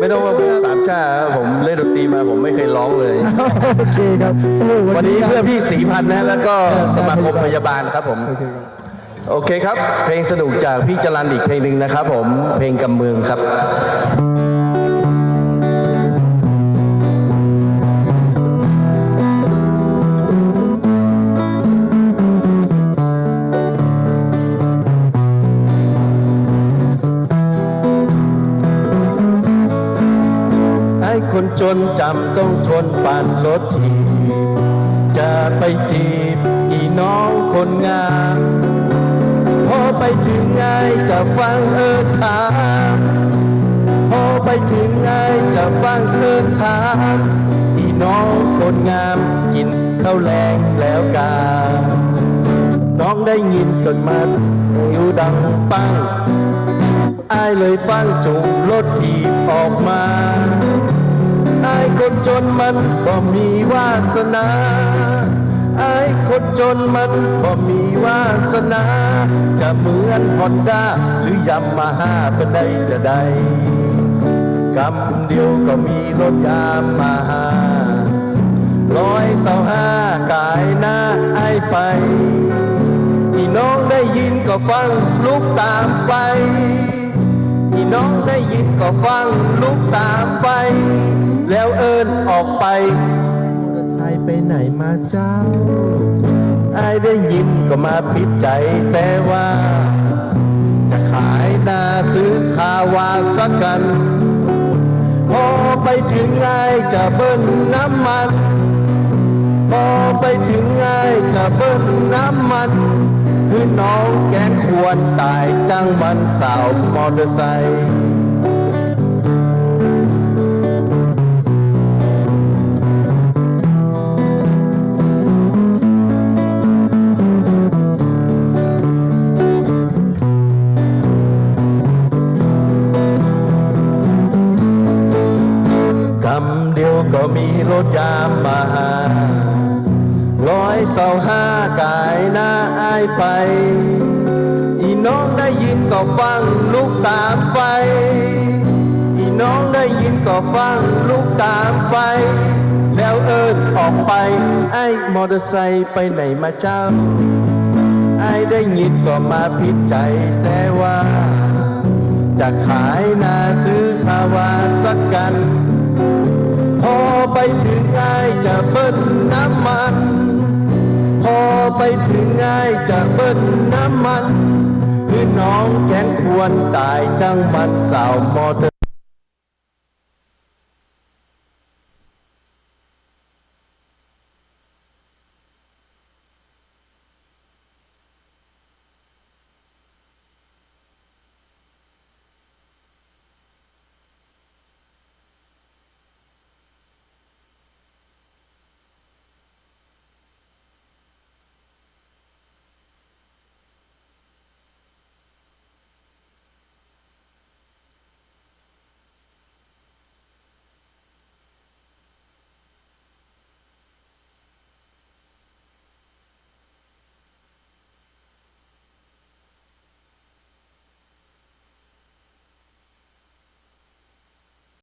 ไม่ต้องมาบอกสามชาติผมเล่นดนตรีมาผมไม่เคยร้องเลย โอเคครับโอ้โหวันนี้ครับเพื่อพี่สีพันธ์นะแล้วก็สมาคมพยาบาลครับผม โอเคครับ โอเคครับ เพลงสนุกจากพี่จรันอีกเพลงหนึ่งนะครับผมเพลงกำเมืองครับ คนจนจำต้องทนปานรถทีบจะไปจีบอีน้องคนงามพอไปถึงไงจะฟังเอิญถามพอไปถึงไงจะฟังเอิญถามอีน้องคนงามกินข้าวแรงแล้วกาน้องได้ยินจดมาอยู่ดังปังอายเลยฟังจุงรถทีบออกมา คนจนมันบ่มีวาสนาอายคนจนมันบ่มีวาสนา จะเหมือนฮอนด้าหรือยามาฮ่าเป็นใดจะได้กำเดียวก็มีรถยามาฮ่าร้อยเสาห้ากายหน้าไอไปพี่น้องได้ยินก็ฟังลุกตามไปพี่น้องได้ยินก็ฟังลุกตามไป แล้วเอิญออกไปมอเตอร์ไซค์ไปไหนมาเจ้าไอ้ายได้ยินก็มาพิดใจแต่ว่า จะขายนาซื้อคาวาสักกัน พอไปถึงไอ้ายจะเบิ้ลน้ำมัน พอไปถึงไงจะเบิ้ลน้ำมันคือน้องแกนควรตายจ้างมันสาวมอเตอร์ไซค์ ก็มีรถยามมาหาร้อยเสาห้ากายหน้าอายไป อีน้องได้ยินก็ฟังลูกตามไป อีน้องได้ยินก็ฟังลูกตามไป แล้วเอิญออกไป ไอ้มอเตอร์ไซค์ไปไหนมาเจ้า ไอ้ได้ยินก็มาพิดใจแต่ว่า จะขายนาซื้อคาวาสักกัน ถึงง่ายจะเบิ้ลน้ำมัน พอไปถึงง่ายจะเบิ้ลน้ำมัน พี่น้องแกนควรตายจังมันสาวมอเตอร์